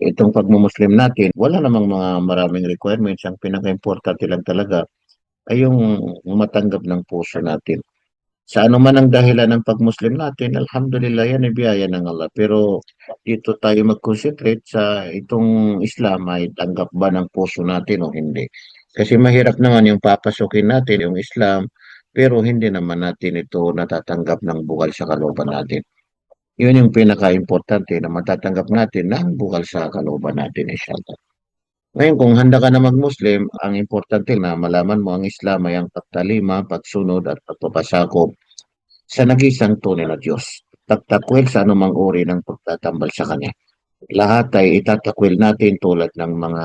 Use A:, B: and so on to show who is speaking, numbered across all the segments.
A: itong pagmumuslim natin, wala namang mga maraming requirements. Ang pinaka-importante lang talaga ay yung matanggap ng puso natin. Sa ano man ang dahilan ng pagmuslim natin, alhamdulillah yan ay biyaya ng Allah. Pero dito tayo mag-concentrate sa itong Islam ay tanggap ba ng puso natin o hindi. Kasi mahirap naman yung papasukin natin yung Islam pero hindi naman natin ito natatanggap ng bugal sa kalooban natin. Yun yung pinaka-importante na matatanggap natin ng bugal sa kalooban natin, inshallah. Ngayon, kung handa ka na mag-Muslim, ang importante na malaman mo ang Islam ay ang pagtalima, pagsunod at pagpapasakop sa nagisang tunay na Diyos. Pagtakwil sa anumang uri ng pagtatambal sa Kanya. Lahat ay itatakwil natin tulad ng mga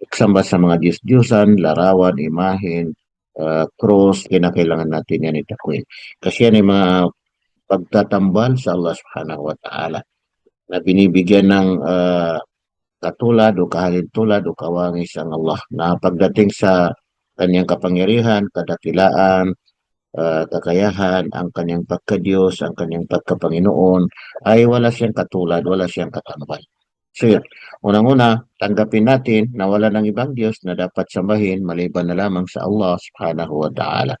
A: pagsamba sa mga Diyos-Diyosan, larawan, imahin, uh, cross, kinakailangan natin yan itakwil. Kasi yan ay mga pagtatambal sa Allah subhanahu wa ta'ala na binibigyan ng uh, katulad o kahalintulad o kawangis ang Allah na pagdating sa kanyang kapangyarihan, kadakilaan, uh, kakayahan, ang kanyang pagkadiyos, ang kanyang pagkapanginoon, ay wala siyang katulad, wala siyang katambal. So yun, unang-una, tanggapin natin na wala ng ibang Diyos na dapat sambahin maliban na lamang sa Allah subhanahu wa ta'ala.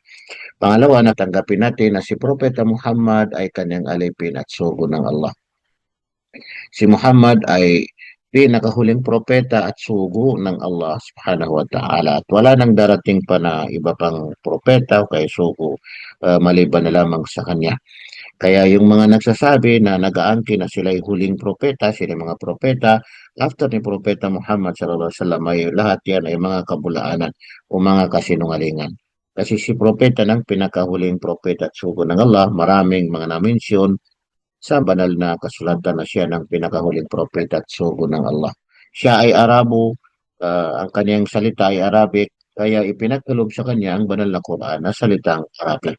A: Pangalawa, na tanggapin natin na si Propeta Muhammad ay kanyang alipin at sugo ng Allah. Si Muhammad ay pinakahuling propeta at sugo ng Allah subhanahu wa ta'ala. At wala nang darating pa na iba pang propeta o kay sugo uh, maliban na lamang sa kanya. Kaya yung mga nagsasabi na nag-aangkin na sila yung huling propeta, sila mga propeta, after ni Propeta Muhammad sallallahu alaihi wasallam ay lahat yan ay mga kabulaanan o mga kasinungalingan. Kasi si propeta ng pinakahuling propeta at sugo ng Allah, maraming mga na-mention sa banal na kasulatan na siya ng pinakahuling propeta at sugo ng Allah. Siya ay Arabo, uh, ang kanyang salita ay Arabic, kaya ipinagkalob sa kanya ang banal na Quran na salitang Arabic.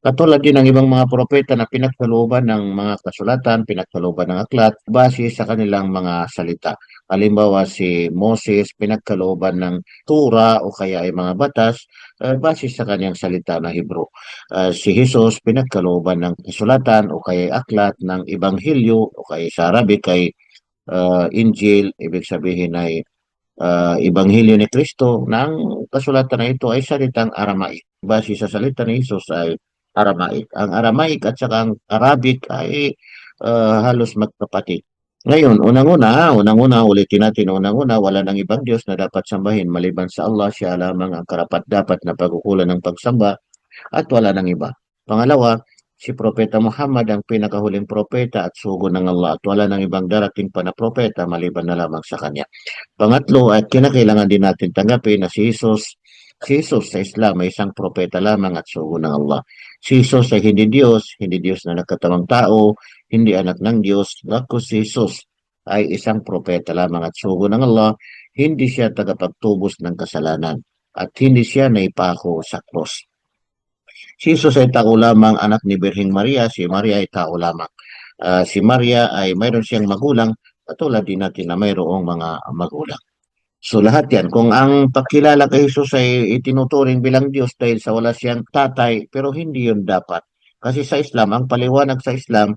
A: Katulad din ng ibang mga propeta na pinagkalooban ng mga kasulatan, pinagkalooban ng aklat, base sa kanilang mga salita. Halimbawa si Moses, pinagkalooban ng tura o kaya ay mga batas, uh, base sa kanyang salita na Hebro. Uh, si Jesus, pinagkalooban ng kasulatan o kaya aklat ng Ebanghelyo o kaya sa Arabic ay uh, Injil, ibig sabihin ay uh, Ebanghelyo ni Kristo, ng kasulatan na ito ay salitang Aramaic. Base sa salita ni Jesus ay Aramaic. Ang Aramaic at saka ang Arabic ay uh, halos magkapatid. Ngayon, unang-una, unang-una, ulitin natin, unang-una, wala nang ibang Diyos na dapat sambahin maliban sa Allah, siya lamang ang karapat-dapat na pagkukulan ng pagsamba at wala nang iba. Pangalawa, si Propeta Muhammad ang pinakahuling propeta at sugo ng Allah at wala nang ibang darating pa na propeta maliban na lamang sa kanya. Pangatlo, at kinakailangan din natin tanggapin na si Jesus Si Jesus sa Islam ay isang propeta lamang at sugo ng Allah. Si Jesus ay hindi Diyos, hindi Diyos na nagkatamang tao, hindi anak ng Diyos. Ako si Jesus ay isang propeta lamang at sugo ng Allah. Hindi siya tagapagtubos ng kasalanan at hindi siya naipako sa cross. Si Jesus ay tao lamang anak ni Birhing Maria, si Maria ay tao lamang. Uh, si Maria ay mayroon siyang magulang, katulad din natin na mayroong mga magulang. So lahat yan, kung ang pagkilala kay Jesus ay itinuturing bilang Diyos dahil sa wala siyang tatay, pero hindi yun dapat. Kasi sa Islam, ang paliwanag sa Islam,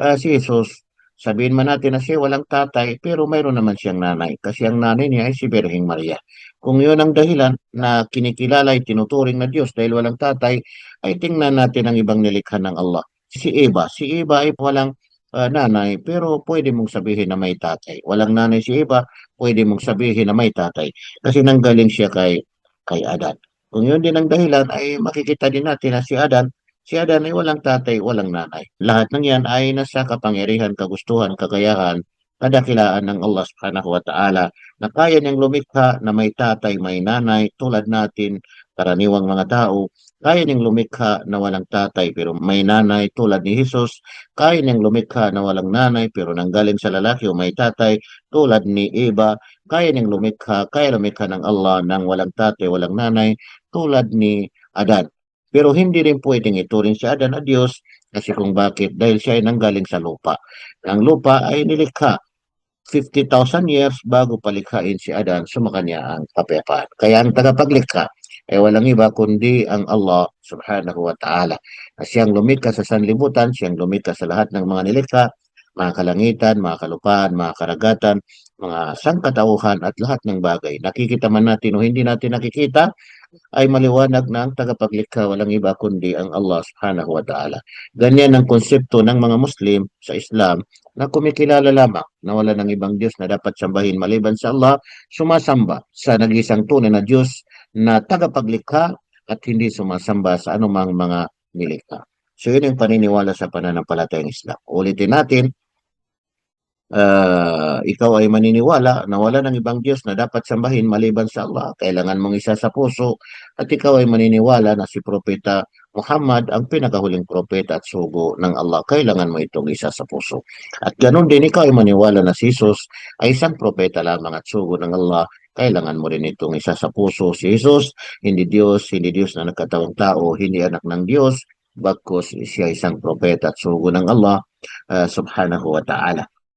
A: uh, si Jesus, sabihin man natin na siya walang tatay, pero mayroon naman siyang nanay. Kasi ang nanay niya ay si Birhing Maria. Kung yun ang dahilan na kinikilala ay tinuturing na Diyos dahil walang tatay, ay tingnan natin ang ibang nilikha ng Allah. Si Eva, si Eva ay walang uh, nanay, pero pwede mong sabihin na may tatay. Walang nanay si Eva, pwede mong sabihin na may tatay. Kasi nanggaling siya kay, kay Adan. Kung yun din ang dahilan, ay makikita din natin na si Adan, si Adan ay walang tatay, walang nanay. Lahat ng yan ay nasa kapangyarihan, kagustuhan, kakayahan, kadakilaan ng Allah subhanahu wa ta'ala na kaya niyang lumikha na may tatay, may nanay, tulad natin, karaniwang mga tao, kaya niyang lumikha na walang tatay pero may nanay tulad ni Jesus. Kaya niyang lumikha na walang nanay pero nanggaling sa lalaki o may tatay tulad ni Eva. Kaya niyang lumikha, kaya lumikha ng Allah ng walang tatay, walang nanay tulad ni Adan. Pero hindi rin pwedeng ituring si Adan na Diyos kasi kung bakit? Dahil siya ay nanggaling sa lupa. Ang lupa ay nilikha 50,000 years bago palikhain si Adan, sumakanya ang kapayapaan. Kaya ang tagapaglikha ay walang iba kundi ang Allah subhanahu wa ta'ala. Siyang lumikha sa sanlibutan, siyang lumikha sa lahat ng mga nilikha, mga kalangitan, mga kalupaan, mga karagatan, mga sangkatauhan at lahat ng bagay. Nakikita man natin o hindi natin nakikita, ay maliwanag na ang tagapaglikha walang iba kundi ang Allah subhanahu wa ta'ala. Ganyan ang konsepto ng mga Muslim sa Islam na kumikilala lamang na wala ng ibang Diyos na dapat sambahin maliban sa Allah, sumasamba sa nag-isang tunay na Diyos na tagapaglikha at hindi sumasamba sa anumang mga nilikha. So yun yung paniniwala sa pananampalatayang Islam. Ulitin natin, ah, ikaw ay maniniwala na wala ng ibang Diyos na dapat sambahin maliban sa Allah. Kailangan mong isa sa puso at ikaw ay maniniwala na si Propeta Muhammad ang pinakahuling propeta at sugo ng Allah. Kailangan mo itong isa sa puso. At ganun din ikaw ay maniwala na si Jesus ay isang propeta lamang at sugo ng Allah. Kailangan mo rin itong isa sa puso. Si Jesus, hindi Diyos, hindi Diyos na nagkatawang tao, hindi anak ng Diyos, bagkus siya isang propeta at sugo ng Allah ah, subhanahu wa ta'ala.